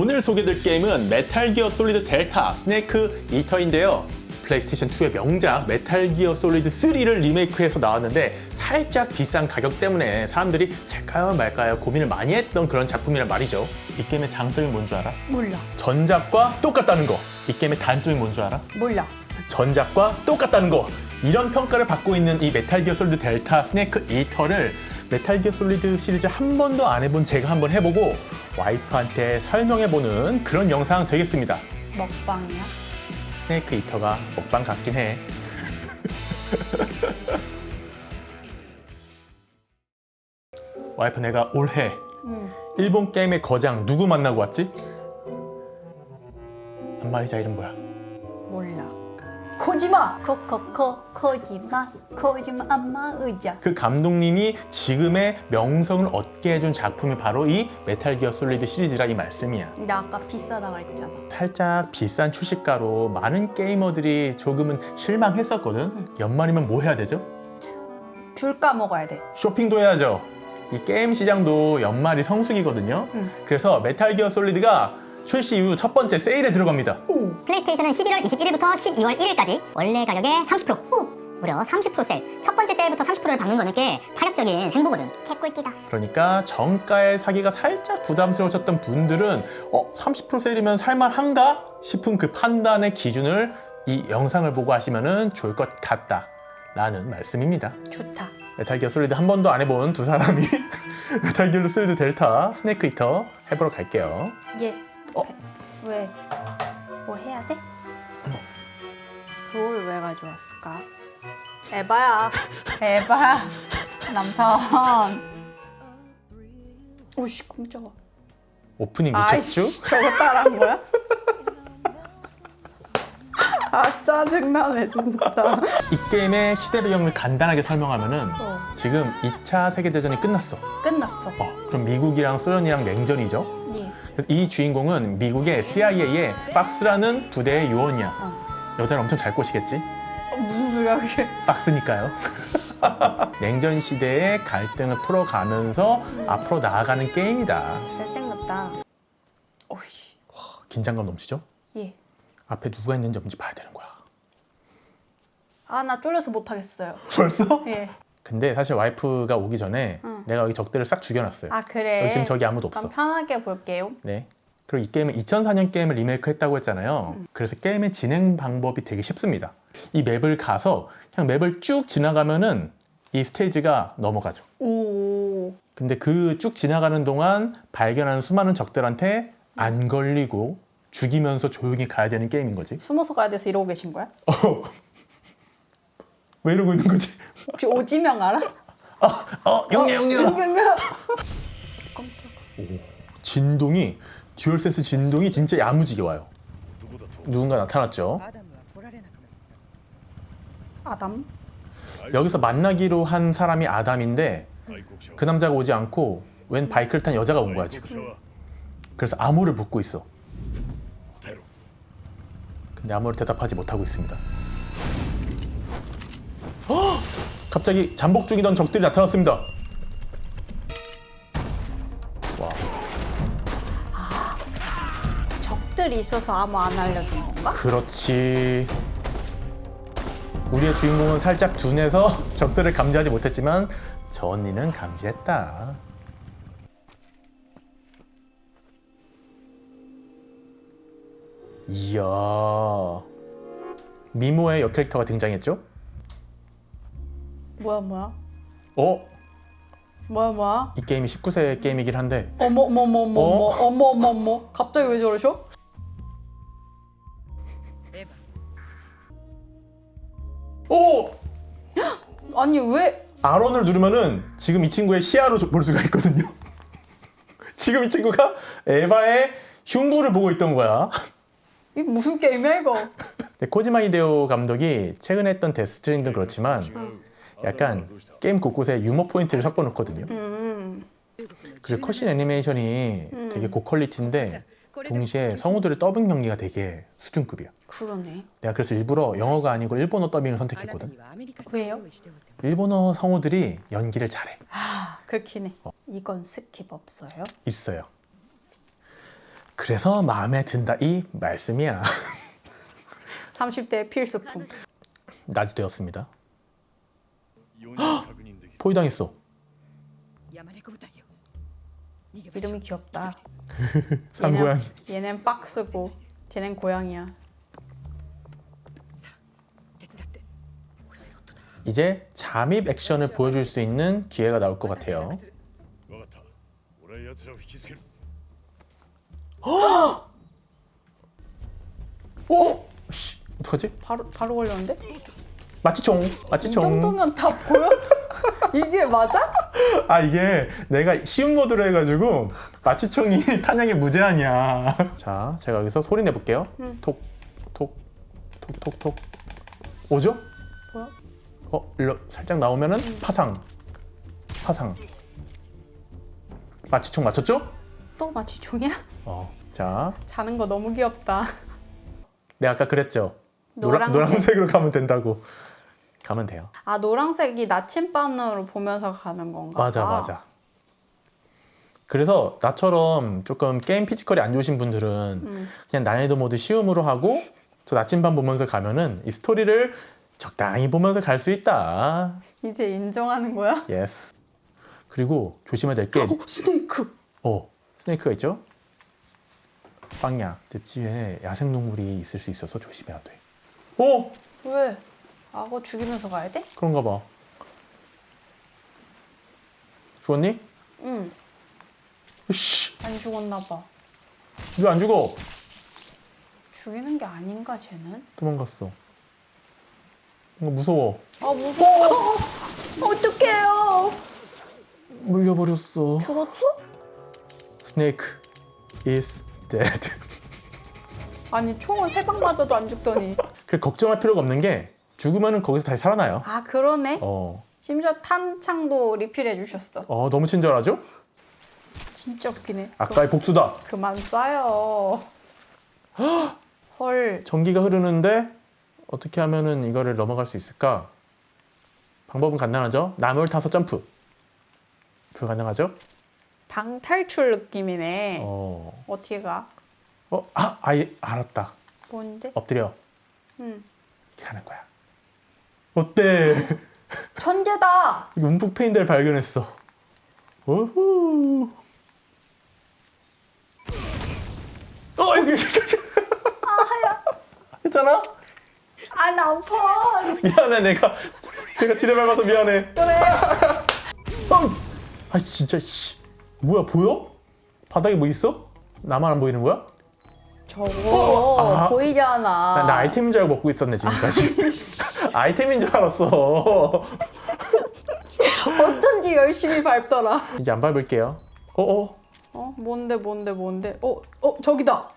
오늘 소개될 게임은 메탈 기어 솔리드 델타 스네이크 이터인데요. 플레이스테이션 2의 명작 메탈 기어 솔리드 3를 리메이크해서 나왔는데 살짝 비싼 가격 때문에 사람들이 살까요 말까요 고민을 많이 했던 그런 작품이란 말이죠. 이 게임의 장점이 뭔 줄 알아? 몰라. 전작과 똑같다는 거. 이 게임의 단점이 뭔 줄 알아? 몰라. 전작과 똑같다는 거. 이런 평가를 받고 있는 이 메탈 기어 솔리드 델타 스네이크 이터를 메탈 기어 솔리드 시리즈 한 번도 안 해본 제가 한번 해보고 와이프한테 설명해보는 그런 영상 되겠습니다. 먹방이야? 스네이크 이터가 먹방 같긴 해. 와이프 내가 올해 응. 일본 게임의 거장 누구 만나고 왔지? 안마의자 이름 뭐야? 몰라. 코지마. 코코코 코지마 코지마 안마 의자. 그 감독님이 지금의 명성을 얻게 해준 작품이 바로 이 메탈 기어 솔리드 시리즈라 이 말씀이야. 나 아까 비싸다 그랬잖아. 살짝 비싼 출시가로 많은 게이머들이 조금은 실망했었거든. 연말이면 뭐 해야 되죠? 귤 까먹어야 돼. 쇼핑도 해야죠. 이 게임 시장도 연말이 성수기거든요. 응. 그래서 메탈 기어 솔리드가 출시 이후 첫 번째 세일에 들어갑니다. 오. 플레이스테이션은 11월 21일부터 12월 1일까지 원래 가격에 30% 오! 무려 30% 세일 첫 번째 세일부터 30%를 받는 거는 꽤 파격적인 행보거든 개꿀띠다 그러니까 정가에 사기가 살짝 부담스러우셨던 분들은 어 30% 세일이면 살만한가 싶은 그 판단의 기준을 이 영상을 보고 하시면 좋을 것 같다 라는 말씀입니다. 좋다. 메탈 기어 솔리드 한 번도 안 해본 두 사람이 메탈 기어 솔리드 델타 스네이크 히터 해보러 갈게요. 얘. 어? 왜? 뭐 해야 돼? 돌 왜 가져왔을까? 에바야. 에바야. 남편. 오씨 깜짝아. 오프닝 미쳤죠? 아이씨 저거 따라한 거야? 아 짜증나네 진짜. 이 게임의 시대 배경을 간단하게 설명하면은 어. 지금 2차 세계대전이 끝났어. 끝났어. 어, 그럼 미국이랑 소련이랑 냉전이죠. 예. 이 주인공은 미국의 CIA의 박스라는 부대의 요원이야. 여자를 엄청 잘 꼬시겠지? 어, 무슨 소리야 그게? 박스니까요. 냉전 시대의 갈등을 풀어가면서 앞으로 나아가는 게임이다. 잘생겼다. 오이씨. 긴장감 넘치죠? 예. 앞에 누가 있는지 없는지 봐야 되는 거야. 아 나 쫄려서 못 하겠어요. 벌써? 예. 근데 사실 와이프가 오기 전에 응. 내가 여기 적들을 싹 죽여놨어요. 아 그래. 지금 저기 아무도 그럼 없어. 편하게 볼게요. 네. 그리고 이 게임은 2004년 게임을 리메이크 했다고 했잖아요. 그래서 게임의 진행 방법이 되게 쉽습니다. 이 맵을 가서 그냥 맵을 쭉 지나가면은 이 스테이지가 넘어가죠. 오. 근데 그 쭉 지나가는 동안 발견하는 수많은 적들한테 안 걸리고 죽이면서 조용히 가야 되는 게임인 거지. 숨어서 가야 돼서 이러고 계신 거야? 어. 왜 이러고 있는 거지? 혹시 오지명 알아? 어, 영녀, 영녀! 영영. 깜짝. 진동이, 듀얼센스 진동이 진짜 야무지게 와요. 누군가 나타났죠. 아담. 여기서 만나기로 한 사람이 아담인데 그 남자가 오지 않고 웬 바이크를 탄 여자가 온 거야 지금. 그래서 암호를 묻고 있어. 근데 아무를 대답하지 못하고 있습니다. 갑자기 잠복 중이던 적들이 나타났습니다. 와, 적들이 있어서 아무 안 알려준 건가? 그렇지. 우리의 주인공은 살짝 둔해서 적들을 감지하지 못했지만 저 언니는 감지했다. 이야. 미모의 여 캐릭터가 등장했죠? 뭐야 뭐야? 어? 뭐야 뭐야? 이 게임이 19세 게임이긴 한데 어머 어머 어머 어머 어? 어머 어머 어머 어머 갑자기 왜 저러셔? 오! 아니 왜? R1을 누르면은 지금 이 친구의 시야로 볼 수가 있거든요. 지금 이 친구가 에바의 흉부를 보고 있던 거야. 이 무슨 게임이야 이거? 네, 코지마 히데오 감독이 최근에 했던 데스트랜드는 그렇지만 약간 게임 곳곳에 유머 포인트를 섞어 놓거든요. 음. 그리고 컷신 애니메이션이 되게 고퀄리티인데 동시에 성우들의 더빙 연기가 되게 수준급이야. 그러네. 내가 그래서 일부러 영어가 아니고 일본어 더빙을 선택했거든. 왜요? 일본어 성우들이 연기를 잘해. 아 그렇긴 해. 이건 스킵 없어요? 있어요. 그래서 마음에 든다 이 말씀이야. 30대 필수품. 낮이 되었습니다. 포위당했어. 이름이 귀엽다. 산고양 얘는, 얘는 박스고 쟤는 고양이야. 이제 잠입 액션을 보여줄 수 있는 기회가 나올 것 같아요. 오! 어? 어? 어떡하지? 바로 바로 걸렸는데? 마취총, 이 마취총. 정도면 다 보여? 이게 맞아? 아 이게 내가 쉬운 모드로 해가지고 마취총이 탄약이 무제한이야. 자, 제가 여기서 소리 내볼게요. 톡, 톡, 톡, 톡, 톡. 오죠? 뭐야? 어, 일로 살짝 나오면은 파상, 파상. 마취총 맞췄죠? 또 마취총이야? 어, 자, 자는 거 너무 귀엽다. 내가 아까 그랬죠. 노란색. 노란색으로 가면 된다고. 가면 돼요. 아 노란색이 나침반으로 보면서 가는 건가? 맞아, 봐. 맞아. 그래서 나처럼 조금 게임 피지컬이 안 좋으신 분들은 음. 그냥 난이도 모드 쉬움으로 하고 저 나침반 보면서 가면은 이 스토리를 적당히 보면서 갈 수 있다. 이제 인정하는 거야? 예스. 그리고 조심해야 될 게, 어, 스네이크. 어, 스네이크가 있죠? 빵야, 늪지에 야생동물이 있을 수 있어서 조심해야 돼. 어? 왜? 악어 죽이면서 가야 돼? 그런가 봐. 죽었니? 응. 씨, 안 죽었나 봐. 왜 안 죽어? 죽이는 게 아닌가 쟤는? 도망갔어. 뭔가 무서워. 아 무서워. 어떡해요? 물려버렸어. 죽었어? 스네이크 is dead. 아니 총은 세방 맞아도 안 죽더니. 그 걱정할 필요가 없는 게 죽으면은 거기서 다시 살아나요. 아 그러네. 어, 심지어 탄창도 리필해 주셨어. 어 너무 친절하죠? 진짜 웃기네. 아까의 복수다. 그, 그만 쏴요. 헐. 전기가 흐르는데 어떻게 하면은 이거를 넘어갈 수 있을까? 방법은 간단하죠. 나무를 타서 점프. 불가능하죠? 방탈출 느낌이네. 어, 어. 떻게 가? 어, 아, 아예 알았다. 뭔데? 엎드려. 응. 이렇게 하는 거야. 어때? 천재다. 움푹 패인 데를 발견했어. 오후. 어 여기. 아야. 괜찮아? 안 아파. 미안해 내가 내가 뒤를 밟아서 미안해. 그래. 어. 아 진짜 씨. 뭐야 보여? 바닥에 뭐 있어? 나만 안 보이는 거야? 저거 아. 보이잖아. 나, 나 아이템인 줄 알고 먹고 있었네 지금까지. 아이템인 줄 알았어. 어쩐지 열심히 밟더라. 이제 안 밟을게요. 어 어. 어? 뭔데 뭔데 뭔데? 어? 어 저기다.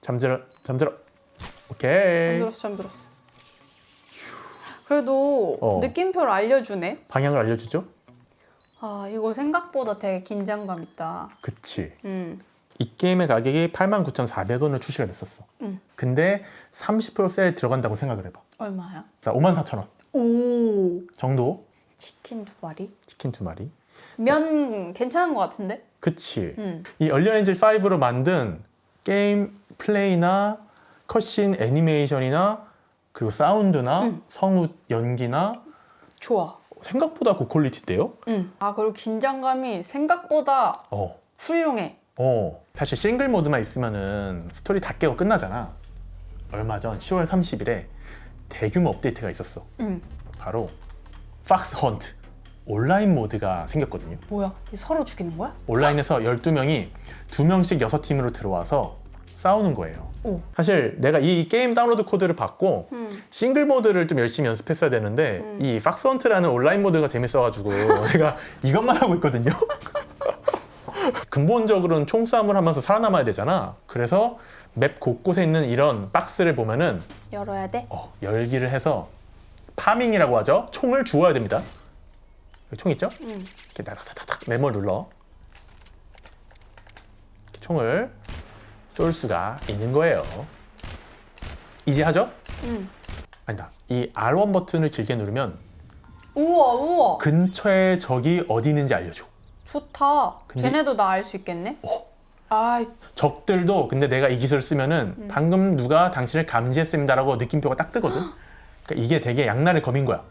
잠들어 잠들어. 오케이. 잠들었어 잠들었어. 그래도 어. 느낌표를 알려주네. 방향을 알려주죠? 아 이거 생각보다 되게 긴장감 있다. 그치. 음. 이 게임의 가격이 89,400원을 출시가 됐었어. 음. 근데 30%셀 들어간다고 생각을 해봐. 얼마야? 자, 54,000원 오 정도 치킨 두 마리. 치킨 두 마리. 면 괜찮은 것 같은데? 그치. 음. 이 얼리언 엔진 5로 만든 게임 플레이나 컷신 애니메이션이나 그리고 사운드나 음. 성우 연기나 좋아. 생각보다 고퀄리티인데요? 응. 아 그리고 긴장감이 생각보다 어. 훌륭해. 어. 사실 싱글 모드만 있으면은 스토리 다 깨고 끝나잖아. 얼마 전 10월 30일에 대규모 업데이트가 있었어. 응. 바로 팍스 헌트 온라인 모드가 생겼거든요. 뭐야? 이 서로 죽이는 거야? 온라인에서 12명이 2명씩 6팀으로 들어와서 싸우는 거예요. 오. 사실 내가 이 게임 다운로드 코드를 받고 음. 싱글 모드를 좀 열심히 연습했어야 되는데 이 팍스 헌트라는 온라인 모드가 재밌어가지고 내가 이것만 하고 있거든요. 근본적으로는 총싸움을 하면서 살아남아야 되잖아. 그래서 맵 곳곳에 있는 이런 박스를 보면은 열어야 돼? 어, 열기를 해서 파밍이라고 하죠. 총을 주워야 됩니다. 여기 총 있죠? 응. 이렇게 다닥다닥 메모 눌러 이렇게 총을 쏠 수가 있는 거예요. 이제 하죠? 응. 아니다. 이 R1 버튼을 길게 누르면 우와 우와. 근처에 적이 어디 있는지 알려줘. 좋다. 근데- 쟤네도 나 알 수 있겠네? 아, 적들도 근데 내가 이 기술을 쓰면은 방금 누가 당신을 감지했습니다라고 느낌표가 딱 뜨거든. 그러니까 이게 되게 양날의 검인 거야.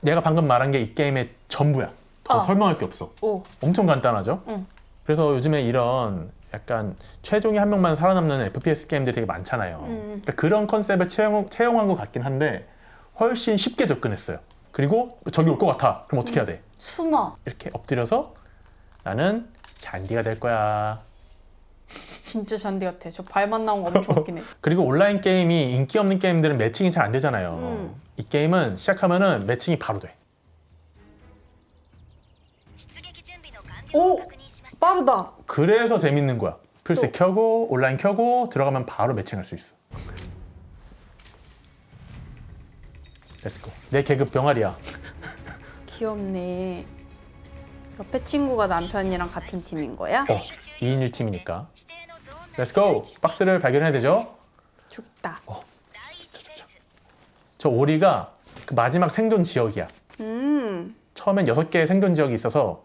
내가 방금 말한 게 이 게임의 전부야. 더 어. 설명할 게 없어. 오. 엄청 간단하죠? 응. 그래서 요즘에 이런 약간 최종의 한 명만 살아남는 FPS 게임들이 되게 많잖아요. 음. 그러니까 그런 컨셉을 채용, 채용한 것 같긴 한데 훨씬 쉽게 접근했어요. 그리고 저기 올 것 같아. 그럼 어떻게 해야 돼? 숨어. 이렇게 엎드려서 나는 잔디가 될 거야. 진짜 잔디 같아. 저 발만 나온 거 엄청 웃기네. 그리고 온라인 게임이 인기 없는 게임들은 매칭이 잘 안 되잖아요. 음. 이 게임은 시작하면은 매칭이 바로 돼. 오! 빠르다. 그래서 재밌는 거야. 플스 또. 켜고 온라인 켜고 들어가면 바로 매칭할 수 있어. 렛츠고. 내 계급 병아리야. 귀엽네. 옆에 친구가 남편이랑 같은 팀인 거야? 어, 2인 1팀이니까. 렛츠고. 박스를 발견해야 되죠? 죽다. 저 오리가 그 마지막 생존 지역이야. 음. 처음엔 6개의 생존 지역이 있어서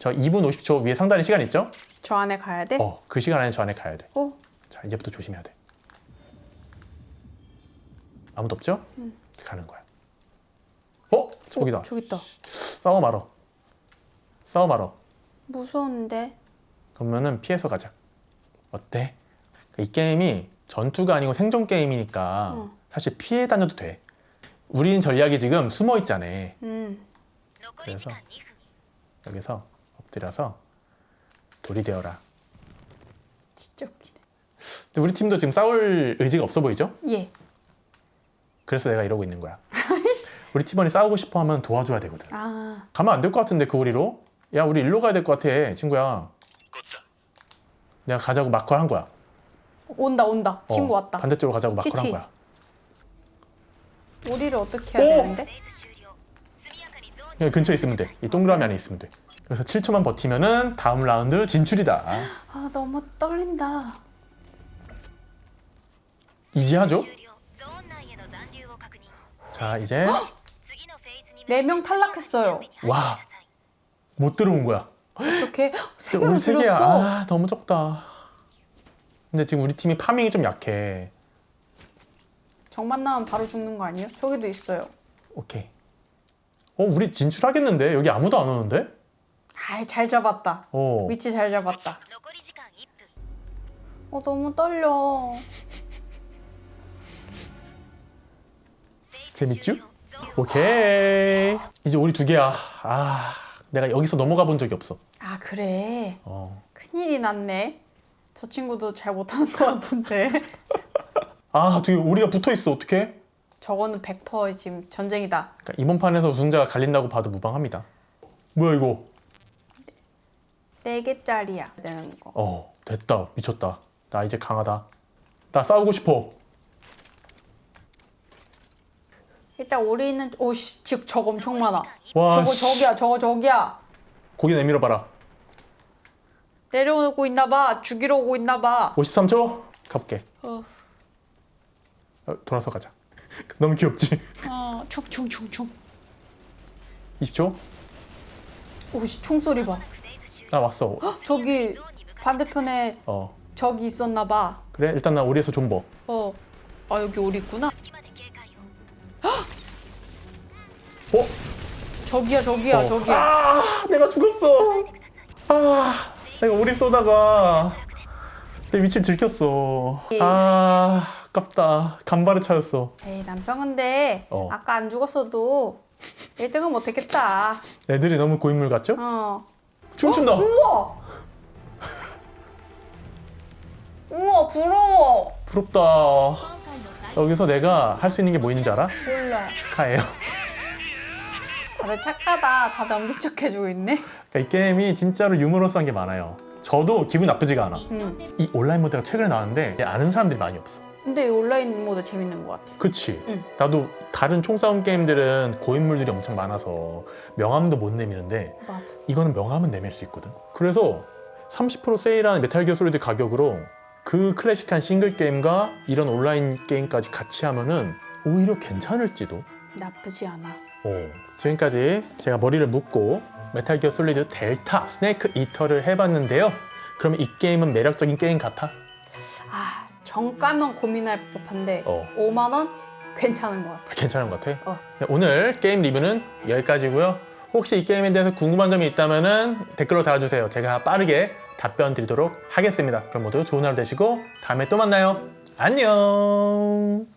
저 2분 50초 위에 상단에 시간 있죠? 저 안에 가야 돼? 어, 그 시간 안에 저 안에 가야 돼. 오. 자, 이제부터 조심해야 돼. 아무도 없죠? 가는 거야. 어? 저기다. 오, 저기 있다. 싸워 말어. 싸워 말어. 무서운데. 그러면은 피해서 가자. 어때? 이 게임이 전투가 아니고 생존 게임이니까 어. 사실 피해 다녀도 돼. 우린 전략이 지금 숨어 있잖아. 음. 그래서 여기서 엎드려서 돌이 되어라. 진짜 웃기네. 근데 우리 팀도 지금 싸울 의지가 없어 보이죠? 예. 그래서 내가 이러고 있는 거야. 우리 팀원이 싸우고 싶어 하면 도와줘야 되거든. 아. 가면 안 될 것 같은데 그 우리로? 야 우리 일로 가야 될 것 같아 친구야. 내가 가자고 마크를 한 거야. 온다 온다. 친구 어, 왔다. 반대쪽으로 가자고 마크를 한. 거야. 우리를 어떻게 해야 오! 되는데? 여기 근처에 있으면 돼. 이 동그라미 안에 있으면 돼. 그래서 7초만 버티면은 다음 라운드 진출이다. 아 너무 떨린다. 이지하죠? 자 이제 네 명 탈락했어요. 와 못 들어온 거야. 어떻게 세 개로 우리 세 개야. 줄였어? 아 너무 적다. 근데 지금 우리 팀이 파밍이 좀 약해. 정만 나면 바로 죽는 거 아니에요? 저기도 있어요. 오케이. 어 우리 진출하겠는데 여기 아무도 안 오는데? 아이 잘 잡았다. 어. 위치 잘 잡았다. 어 너무 떨려. 재밌죠? 오케이. 이제 우리 두 개야. 아 내가 여기서 넘어가 본 적이 없어. 아 그래. 어. 큰일이 났네. 저 친구도 잘 못하는 것 같은데. 아, 되게 우리가 붙어 있어. 어떡해? 저거는 100% 지금 전쟁이다. 그러니까 이번 판에서 우승자가 갈린다고 봐도 무방합니다. 뭐야 이거? 4개짜리야 되는 거. 어, 됐다. 미쳤다. 나 이제 강하다. 나 싸우고 싶어. 일단 우리는 오씨 즉 저거 엄청 많아. 와, 저거 씨. 저기야 저거 저기야. 고개 내밀어 봐라. 내려오고 있나 봐. 죽이러 오고 있나 봐. 53초. 가볼게. 어. 어, 돌아서 가자. 너무 귀엽지? 어, 총총총총. 20초. 오씨 총소리 봐. 나 왔어. 저기 반대편에 어. 저기 있었나 봐. 그래, 일단 나 오리에서 존버. 어. 아 여기 우리 있구나. 어? 저기야 저기야 어. 저기야. 아, 내가 죽었어. 아, 내가 오리 쏘다가 내 위치를 들켰어. 아, 아깝다. 간발의 차였어. 에이 남편 근데 어. 아까 안 죽었어도 1등은 못했겠다. 애들이 너무 고인물 같죠? 어. 춤춘다. 우와. 우와 부러워. 부럽다. 여기서 내가 할 수 있는 게 뭐 있는지 알아? 몰라. 축하해요. 다들 착하다. 다들 엄지척 해주고 있네. 그러니까 이 게임이 진짜로 유머러스한 게 많아요. 저도 기분 나쁘지가 않아. 응. 이 온라인 모드가 최근에 나왔는데 아는 사람들이 많이 없어. 근데 이 온라인 모드 재밌는 것 같아. 그치? 응. 나도 다른 총싸움 게임들은 고인물들이 엄청 많아서 명함도 못 내미는데 맞아. 이거는 명함은 내밀 수 있거든. 그래서 30% 세일한 메탈 기어 솔리드 가격으로 그 클래식한 싱글 게임과 이런 온라인 게임까지 같이 하면은 오히려 괜찮을지도. 나쁘지 않아. 어, 지금까지 제가 머리를 묶고 메탈 기어 솔리드 델타 스네이크 이터를 해봤는데요. 그러면 이 게임은 매력적인 게임 같아? 아 정가면 고민할 법한데 어. 5만 원 괜찮은 것 같아. 괜찮은 것 같아? 어. 네, 오늘 게임 리뷰는 여기까지고요. 혹시 이 게임에 대해서 궁금한 점이 있다면 댓글로 달아주세요. 제가 빠르게 답변 드리도록 하겠습니다. 그럼 모두 좋은 하루 되시고 다음에 또 만나요. 안녕.